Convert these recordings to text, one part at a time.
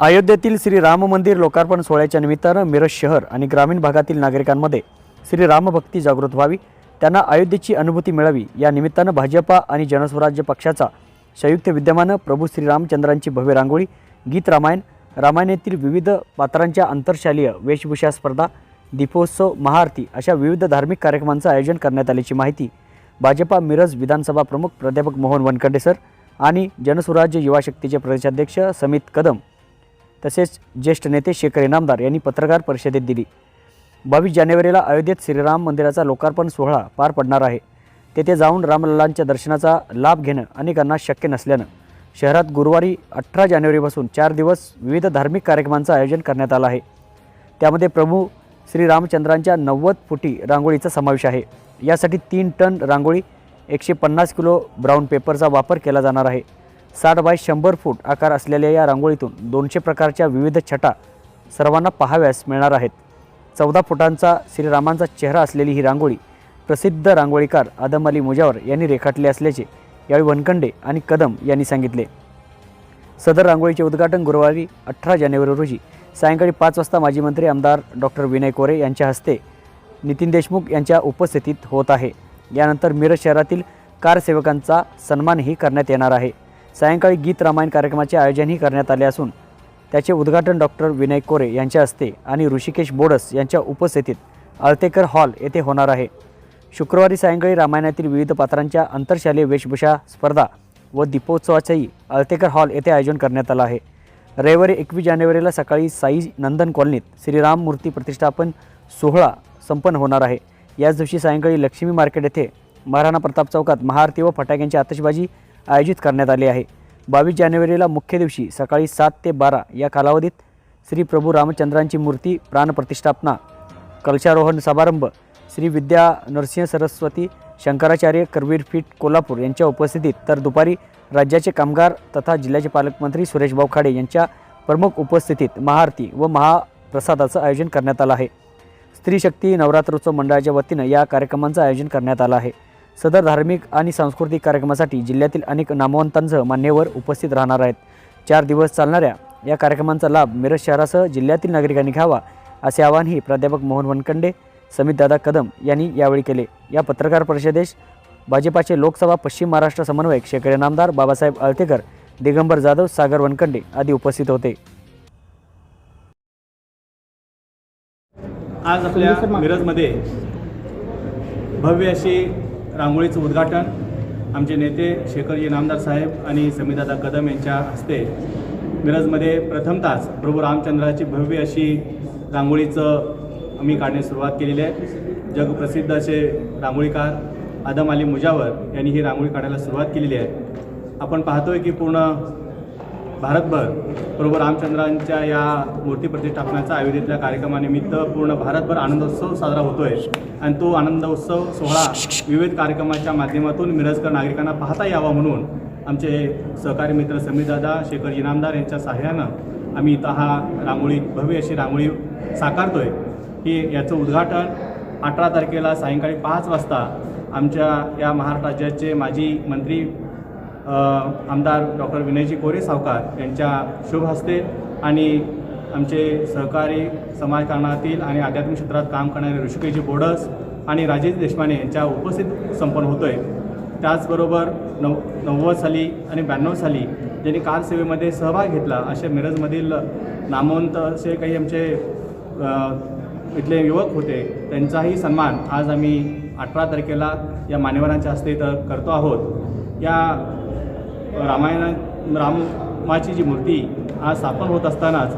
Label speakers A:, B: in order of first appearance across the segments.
A: अयोध्येतील श्री राम मंदिर लोकार्पण सोहळ्याच्या निमित्तानं मिरज शहर आणि ग्रामीण भागातील नागरिकांमध्ये श्री रामभक्ती जागृत व्हावी त्यांना अयोध्येची अनुभूती मिळावी या निमित्तानं भाजपा आणि जनस्वराज्य पक्षाचा संयुक्त विद्यमानं प्रभू श्रीरामचंद्रांची भव्य रांगोळी गीत रामायण रामायणातील विविध पात्रांच्या आंतरशालीय वेशभूषा स्पर्धा दीपोत्सव महाआरती अशा विविध धार्मिक कार्यक्रमांचं आयोजन करण्यात आल्याची माहिती भाजपा मिरज विधानसभा प्रमुख प्राध्यापक मोहन वनखंडे सर आणि जनस्वराज्य युवा शक्तीचे प्रदेशाध्यक्ष समित कदम तसेच ज्येष्ठ नेते शेखर इनामदार यांनी पत्रकार परिषदेत दिली. बावीस जानेवारीला अयोध्येत श्रीराम मंदिराचा लोकार्पण सोहळा पार पडणार आहे. तेथे जाऊन रामलल्लांच्या दर्शनाचा लाभ घेणं अनेकांना शक्य नसल्यानं शहरात गुरुवारी अठरा जानेवारीपासून चार दिवस विविध धार्मिक कार्यक्रमांचं आयोजन करण्यात आलं आहे. त्यामध्ये प्रभू श्रीरामचंद्रांच्या नव्वद फुटी रांगोळीचा समावेश आहे. यासाठी तीन टन रांगोळी एकशे पन्नास किलो ब्राऊन पेपरचा वापर केला जाणार आहे. साठ बाय शंभर फूट आकार असलेल्या या रांगोळीतून दोनशे प्रकारच्या विविध छटा सर्वांना पाहाव्यास मिळणार आहेत. चौदा फुटांचा श्रीरामांचा चेहरा असलेली ही रांगोळी प्रसिद्ध रांगोळीकार आदम अली मुजावर यांनी रेखाटले असल्याचे यावेळी वनखंडे आणि कदम यांनी सांगितले. सदर रांगोळीचे उद्घाटन गुरुवारी अठरा जानेवारी रोजी सायंकाळी पाच वाजता माजी मंत्री आमदार डॉक्टर विनय कोरे यांच्या हस्ते नितीन देशमुख यांच्या उपस्थितीत होत आहे. यानंतर मिरज शहरातील कारसेवकांचा सन्मानही करण्यात येणार आहे. सायंकाळी गीत रामायण कार्यक्रमाचे आयोजनही करण्यात आले असून त्याचे उद्घाटन डॉक्टर विनय कोरे यांच्या हस्ते आणि ऋषिकेश बोडस यांच्या उपस्थितीत आळतेकर हॉल येथे होणार आहे. शुक्रवारी सायंकाळी रामायणातील विविध पात्रांच्या आंतरशालेय वेशभूषा स्पर्धा व दीपोत्सवाचंही आळतेकर हॉल येथे आयोजन करण्यात आलं आहे. रविवारी एकवीस जानेवारीला सकाळी साई नंदन कॉलनीत श्रीराम मूर्ती प्रतिष्ठापन सोहळा संपन्न होणार आहे. याच दिवशी सायंकाळी लक्ष्मी मार्केट येथे महाराणा प्रताप चौकात महाआरती व फटाक्यांची आतषबाजी आयोजित करण्यात आले आहे. बावीस जानेवारीला मुख्य दिवशी सकाळी सात ते बारा या कालावधीत श्री प्रभू रामचंद्रांची मूर्ती प्राणप्रतिष्ठापना कलशारोहण समारंभ श्री विद्या नरसिंह सरस्वती शंकराचार्य करवीरपीठ कोल्हापूर यांच्या उपस्थितीत तर दुपारी राज्याचे कामगार तथा जिल्ह्याचे पालकमंत्री सुरेशभाऊ खाडे यांच्या प्रमुख उपस्थितीत महाआरती व महाप्रसादाचं आयोजन करण्यात आलं आहे. स्त्री शक्ती नवरात्रोत्सव मंडळाच्या वतीनं या कार्यक्रमांचं आयोजन करण्यात आलं आहे. सदर धार्मिक आणि सांस्कृतिक कार्यक्रमासाठी जिल्ह्यातील अनेक नामवंतांसह मान्यवर उपस्थित राहणार आहेत. चार दिवस चालणाऱ्या या कार्यक्रमांचा लाभ मिरज शहरासह जिल्ह्यातील नागरिकांनी घ्यावा असे आवाहनही प्राध्यापक मोहन वनखंडे समितदादा कदम यांनी यावेळी केले. या पत्रकार परिषदेस भाजपाचे लोकसभा पश्चिम महाराष्ट्र समन्वयक शेकडे नामदार बाबासाहेब आळतेकर दिगंबर जाधव सागर वनकंडे आदी उपस्थित होते.
B: आज आपल्या मिरजमध्ये भव्य अशी रांगोळीचं उद्घाटन आमचे नेते शेखरजी नामदार साहेब आणि समीदादा कदम यांच्या हस्ते मिरजमध्ये प्रथमताच प्रभू रामचंद्राची भव्य अशी रांगोळीचं आम्ही काढण्यास सुरुवात केलेली आहे. जगप्रसिद्ध असे रांगोळीकार आदम अली मुजावर यांनी ही रांगोळी काढायला सुरुवात केलेली आहे. आपण पाहतोय की पूर्ण भारतभर प्रभू रामचंद्रांच्या या मूर्ती प्रतिष्ठापनाच्या आयोजितल्या कार्यक्रमानिमित्त पूर्ण भारतभर आनंदोत्सव साजरा होतोय. आणि तो आनंदोत्सव सोहळा विविध कार्यक्रमाच्या माध्यमातून मिरजकर नागरिकांना पाहता यावा म्हणून आमचे सहकारी मित्र समीरदादा शेखर इनामदार यांच्या सहाय्यानं आम्ही इथं हा रांगोळी भव्य अशी रांगोळी साकारतोय. की याचं उद्घाटन अठरा तारखेला सायंकाळी पाच वाजता आमच्या या महाराष्ट्र राज्याचे माजी मंत्री आमदार डॉक्टर विनयजी कोरे सावकार यांच्या शुभ हस्ते आणि आमचे सहकारी समाजकारणातील आणि आध्यात्मिक क्षेत्रात काम करणारे ऋषिकेशजी बोडस आणि राजेश देशमाने यांच्या उपस्थित संपन्न होतो आहे त्याचबरोबर नव नव्वद साली आणि ब्याण्णव साली ज्यांनी कारसेवेमध्ये सहभाग घेतला असे मिरजमधील नामवंत असे काही आमचे इथले युवक होते त्यांचाही सन्मान आज आम्ही अठरा तारखेला या मान्यवरांच्या हस्ते इथं करतो आहोत. या रामायण रामाची जी मूर्ती आज स्थापन होत असतानाच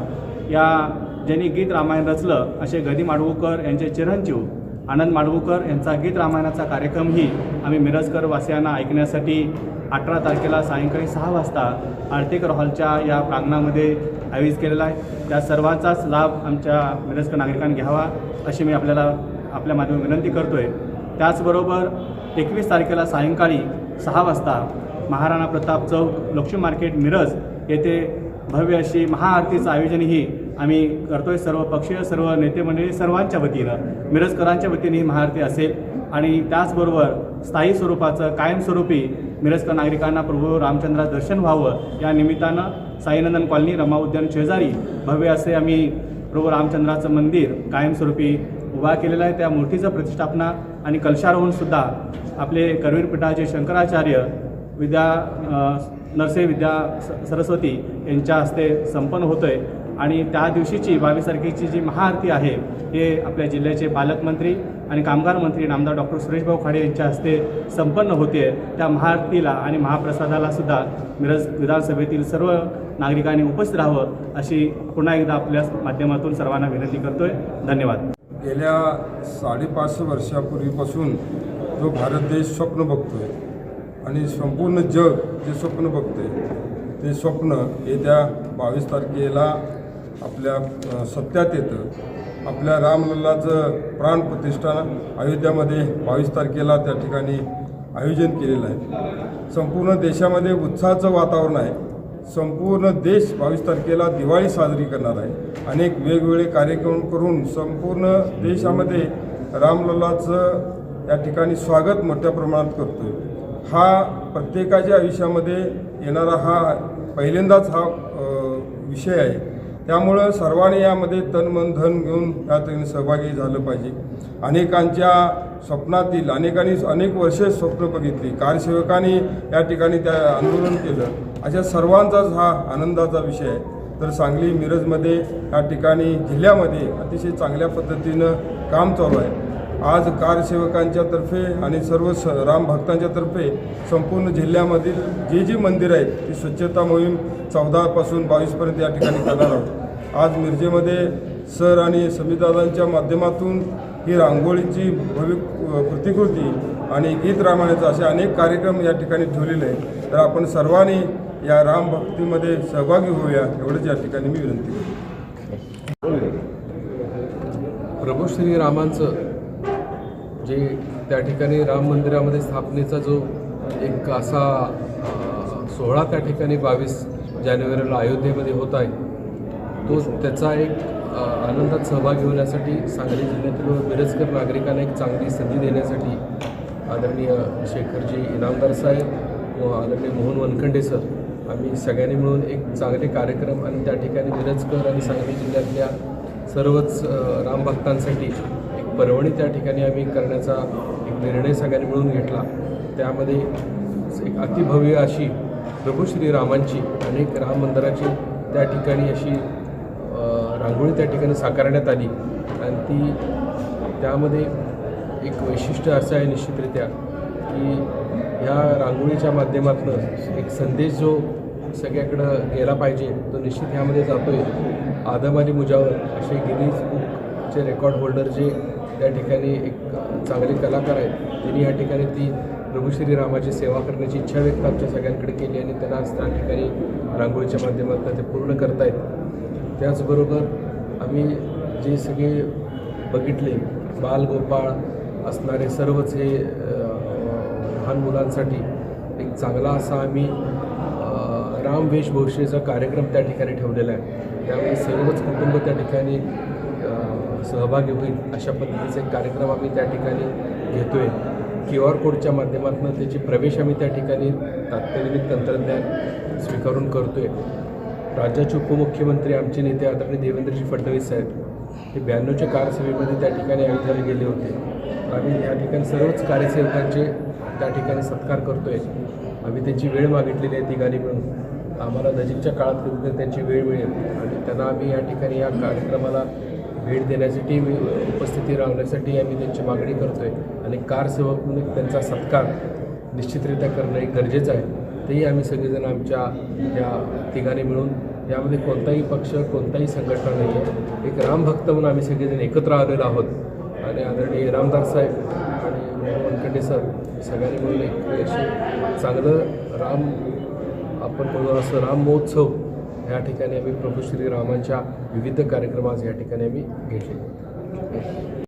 B: या ज्यांनी गीत रामायण रचलं असे गदी माडगूकर यांचे चिरंजीव आनंद माडगूकर यांचा गीत रामायणाचा कार्यक्रमही आम्ही मिरजकर वासियांना ऐकण्यासाठी अठरा तारखेला सायंकाळी सहा वाजता आर्थिक हॉलच्या या प्रांगणामध्ये आयोजित केलेला आहे. त्या सर्वांचाच लाभ आमच्या मिरजकर नागरिकांनी घ्यावा अशी मी आपल्याला आपल्या माध्यमात विनंती करतो आहे त्याचबरोबर एकवीस तारखेला सायंकाळी सहा वाजता महाराणा प्रताप चौक लक्ष्मी मार्केट मिरज येथे भव्य अशी महाआरतीचं आयोजनही आम्ही करतोय. सर्व पक्षीय सर्व नेते मंडळी सर्वांच्या वतीनं मिरजकरांच्या वतीने ही महाआरती असेल. आणि त्याचबरोबर स्थायी स्वरूपाचं कायमस्वरूपी मिरजकर नागरिकांना प्रभू रामचंद्रा दर्शन व्हावं या निमित्तानं साईनंदन कॉलनी रमा उद्यान शेजारी भव्य असे आम्ही प्रभू रामचंद्राचं मंदिर कायमस्वरूपी उभा केलेलं आहे. त्या मूर्तीचं प्रतिष्ठापना आणि कलशारोहणसुद्धा आपले करवीर पीठाचे शंकराचार्य विद्या नरसे विद्या स- सरस्वती यांच्या हस्ते संपन्न होतं आहे आणि त्या दिवशीची बावीस तारखेची जी महाआरती आहे हे आपल्या जिल्ह्याचे पालकमंत्री आणि कामगार मंत्री नामदार डॉक्टर सुरेशभाऊ खाडे यांच्या हस्ते संपन्न होते त्या महाआरतीला आणि महाप्रसादाला सुद्धा मिरज विधानसभेतील सर्व नागरिकांनी उपस्थित राहावं अशी पुन्हा एकदा आपल्या माध्यमातून सर्वांना विनंती करतोय. धन्यवाद.
C: गेल्या साडेपाच वर्षापूर्वीपासून जो भारत देश स्वप्न बघतोय आणि संपूर्ण जग जे स्वप्न बघते ते स्वप्न येत्या बावीस तारखेला आपल्या सत्यात येतं. आपल्या रामलल्लाचं प्राणप्रतिष्ठा अयोध्यामध्ये बावीस तारखेला त्या ठिकाणी आयोजन केलेलं आहे. संपूर्ण देशामध्ये उत्साहाचं वातावरण आहे. संपूर्ण देश बावीस तारखेला दिवाळी साजरी करणार आहे. अनेक वेगवेगळे कार्यक्रम करून संपूर्ण देशामध्ये रामलल्लाचं या ठिकाणी स्वागत मोठ्या प्रमाणात करतोय. हा प्रत्येकाच्या आयुष्यामध्ये येणारा हा पहिल्यांदाच हा विषय आहे. त्यामुळं सर्वांनी यामध्ये तन मन धन घेऊन या ठिकाणी सहभागी झालं पाहिजे. अनेकांच्या स्वप्नातील अनेकांनी अनेक वर्षे स्वप्न बघितली. कार्यसेवकांनी या ठिकाणी त्या आंदोलन केलं. अशा सर्वांचाच हा आनंदाचा विषय आहे. तर सांगली मिरजमध्ये या ठिकाणी जिल्ह्यामध्ये अतिशय चांगल्या पद्धतीनं काम चालू आहे. आज कारसेवकांच्या तर्फे आणि सर्व स राम भक्तांच्या तर्फे संपूर्ण जिल्ह्यामधील जी जी मंदिरं आहेत ती स्वच्छता मोहीम चौदापासून बावीसपर्यंत या ठिकाणी करणार आहोत. आज मिरजेमध्ये सर आणि समीदादांच्या माध्यमातून ही रांगोळीची भव्य प्रतिकृती आणि गीत रामायणाचा असे अनेक कार्यक्रम या ठिकाणी ठेवलेले आहेत. तर आपण सर्वांनी या राम भक्तीमध्ये सहभागी होऊया एवढंच या ठिकाणी मी विनंती करतो.
D: प्रभू श्रीरामांचं जे त्या ठिकाणी राम मंदिरामध्ये स्थापनेचा जो एक असा सोहळा त्या ठिकाणी बावीस जानेवारीला अयोध्येमध्ये होत आहे तो त्याचा एक आनंदात सहभागी होण्यासाठी सांगली जिल्ह्यातील व मिरजकर नागरिकांना एक चांगली संधी देण्यासाठी आदरणीय शेखरजी इनामदार साहेब व आदरणीय मोहन वनखंडे सर आम्ही सगळ्यांनी मिळून एक चांगले कार्यक्रम आणि त्या ठिकाणी मिरजकर आणि सांगली जिल्ह्यातल्या सर्वच रामभक्तांसाठी पर्वणी त्या ठिकाणी आम्ही करण्याचा एक निर्णय सगळ्यांनी मिळून घेतला. त्यामध्ये एक अतिभव्य अशी प्रभू श्रीरामांची अनेक राम मंदिराची त्या ठिकाणी अशी रांगोळी त्या ठिकाणी साकारण्यात आली. आणि ती त्यामध्ये एक वैशिष्ट्य असं आहे निश्चितरित्या की ह्या रांगोळीच्या माध्यमातून एक संदेश जो सगळ्याकडं गेला पाहिजे तो निश्चित ह्यामध्ये जातो आहे आदम आणि मुजावर असे गिनीज बुकचे रेकॉर्ड होल्डर जे त्या ठिकाणी एक चांगले कलाकार आहेत. त्यांनी या ठिकाणी ती प्रभू श्रीरामाची सेवा करण्याची इच्छा व्यक्त आमच्या सगळ्यांकडे केली आणि त्यांना आज त्या ठिकाणी रांगोळीच्या माध्यमातून ते पूर्ण करतायत. त्याचबरोबर आम्ही जे सगळे बघितले बालगोपाळ असणारे सर्वच हे लहान मुलांसाठी एक चांगला असा आम्ही राम वेशभूषेचा कार्यक्रम त्या ठिकाणी ठेवलेला आहे. त्यामुळे सर्वच कुटुंब त्या ठिकाणी सहभागी होईल अशा पद्धतीचा एक कार्यक्रम आम्ही त्या ठिकाणी घेतो आहे क्यू आर कोडच्या माध्यमातून त्याची प्रवेश आम्ही त्या ठिकाणी तात्कालिक तंत्रज्ञान स्वीकारून करतो आहे राज्याचे उपमुख्यमंत्री आमचे नेते आदरणीय देवेंद्रजी फडणवीस साहेब हे ब्याण्णवच्या कारसेवेमध्ये त्या ठिकाणी अयोध्याला गेले होते. आम्ही या ठिकाणी सर्वच कार्यसेवकांचे त्या ठिकाणी सत्कार करतो आहे आम्ही त्यांची वेळ मागितलेली आहे तिघांनी मिळून. आम्हाला नजीकच्या काळात त्यांची वेळ मिळेल आणि त्यांना आम्ही या ठिकाणी या कार्यक्रमाला भेट देण्यासाठी उपस्थिती राहण्यासाठी आम्ही त्यांची मागणी करतो आहे आणि कारसेवक म्हणून त्यांचा सत्कार निश्चितरित्या करणं हे गरजेचं आहे. तेही आम्ही सगळेजण आमच्या या तिघांनी मिळून यामध्ये कोणताही पक्ष कोणताही संघटना नाही आहे एक रामभक्त म्हणून आम्ही सगळेजण एकत्र आलेलो आहोत. आणि आदरणीय रामदास साहेब आणि मोहन वनखंडे सर सगळ्यांनी मिळून एक चांगलं राम आपण म्हणून असं राम महोत्सव या ठिकाणी आम्ही प्रभू श्रीरामांच्या विविध कार्यक्रम आज या ठिकाणी आम्ही घेतले.